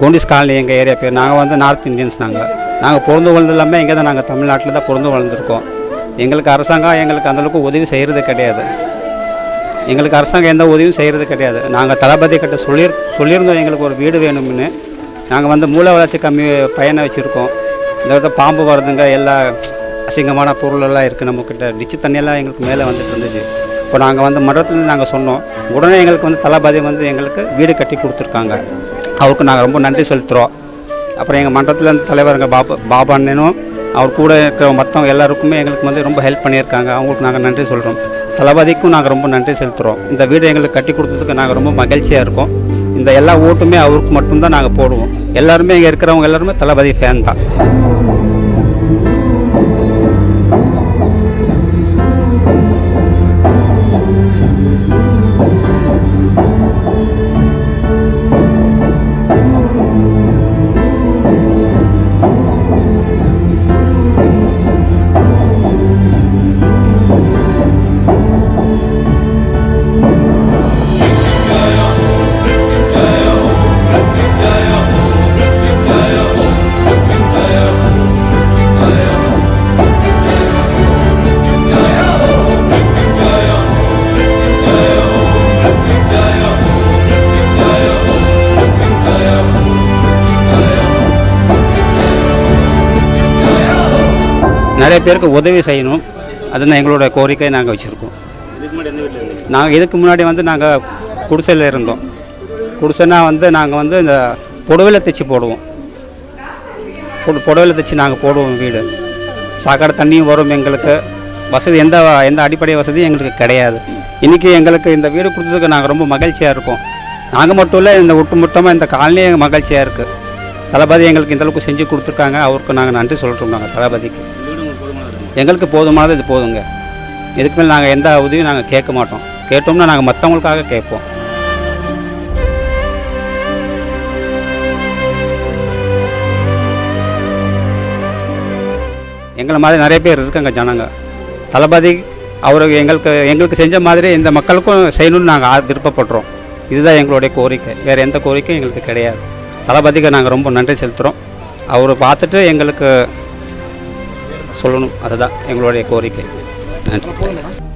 கோண்டிஸ் colony எங்கள் area பேர். நாங்கள் வந்து நார்த் இந்தியன்ஸ் நாங்கள் நாங்கள் பிறந்து வளர்ந்து எல்லாமே இங்கே தான் நாங்கள் தமிழ்நாட்டில் தான் பிறந்து வளர்ந்துருக்கோம். எங்களுக்கு அரசாங்கம் எங்களுக்கு அந்தளவுக்கு உதவி செய்கிறது கிடையாது. எங்களுக்கு அரசாங்கம் எந்த உதவியும் செய்கிறது கிடையாது. நாங்கள் தளபதி கிட்ட சொல்லி சொல்லியிருந்தோம் எங்களுக்கு ஒரு வீடு வேணும்னு. நாங்கள் வந்து மூல வளர்ச்சி கம்மி பயனை வச்சுருக்கோம். இந்த இடத்துல பாம்பு வருதுங்க எல்லா அசிங்கமான பொருளெல்லாம் இருக்குது நம்மக்கிட்ட டிச்சு தண்ணியெல்லாம் எங்களுக்கு மேலே வந்துட்டு இருந்துச்சு. இப்போ நாங்கள் வந்து மன்றத்தில் நாங்கள் சொன்னோம். உடனே எங்களுக்கு வந்து தளபதி வந்து எங்களுக்கு வீடு கட்டி கொடுத்துருக்காங்க. அவருக்கு நாங்கள் ரொம்ப நன்றி செலுத்துகிறோம் அப்புறம் எங்கள் மன்றத்தில் தலைவர் தலைவருங்க பாபா பாபா அண்ணனும் அவர் கூட இருக்கிற மற்றவங்க எல்லாருக்குமே எங்களுக்கு வந்து ரொம்ப ஹெல்ப் பண்ணியிருக்காங்க. அவங்களுக்கு நாங்கள் நன்றி சொல்கிறோம் தளபதிக்கும் நாங்கள் ரொம்ப நன்றி செலுத்துகிறோம் இந்த வீடு எங்களுக்கு கட்டி கொடுத்ததுக்கு நாங்கள் ரொம்ப மகிழ்ச்சியாக இருக்கோம். இந்த எல்லா ஓட்டுமே அவருக்கு மட்டும்தான் நாங்கள் போடுவோம். எல்லாருமே இங்கே இருக்கிறவங்க எல்லாருமே தளபதி ஃபேன் தான். நிறைய பேருக்கு உதவி செய்யணும். அதுதான் எங்களோட கோரிக்கை நாங்கள் வச்சுருக்கோம். நாங்கள் இதுக்கு முன்னாடி வந்து நாங்கள் குடிசையில் இருந்தோம். குடிசைனா வந்து நாங்கள் வந்து இந்த புடவையில் தைச்சி போடுவோம். புட- புடவையில் தைச்சி நாங்கள் போடுவோம் வீடு. சாக்கடை தண்ணியும் வரும் எங்களுக்கு. வசதி எந்த எந்த அடிப்படை வசதியும் எங்களுக்கு கிடையாது. இன்றைக்கி எங்களுக்கு இந்த வீடு கொடுத்ததுக்கு நாங்கள் ரொம்ப மகிழ்ச்சியாக இருக்கோம். நாங்கள் மட்டும் இல்லை இந்த ஒட்டுமொத்தமாக இந்த காலனியே எங்கள் மகிழ்ச்சியாக இருக்குது தளபதி எங்களுக்கு இந்தளவுக்கு செஞ்சு கொடுத்துருக்காங்க. அவருக்கு நாங்கள் நன்றி சொல்கிறோம் நாங்கள் தளபதிக்கு. எங்களுக்கு போதுமானது இது போதுங்க. இதுக்கு மேலே நாங்கள் எந்த உதவியும் நாங்கள் கேட்க மாட்டோம். கேட்டோம்னா நாங்கள் மற்றவங்களுக்காக கேட்போம். எங்களை மாதிரி நிறைய பேர் இருக்காங்க ஜனங்க. தளபதி அவருக்கு எங்களுக்கு எங்களுக்கு செஞ்ச மாதிரி இந்த மக்களுக்கும் செய்யணும்னு நாங்கள் விருப்பப்படுறோம். இதுதான் எங்களுடைய கோரிக்கை. வேறு எந்த கோரிக்கையும் எங்களுக்கு கிடையாது. தளபதிக்கு நாங்கள் ரொம்ப நன்றி செலுத்துகிறோம் அவர் பார்த்துட்டு எங்களுக்கு சொல்லணும். அதுதான் எங்களுடைய கோரிக்கை. நன்றி.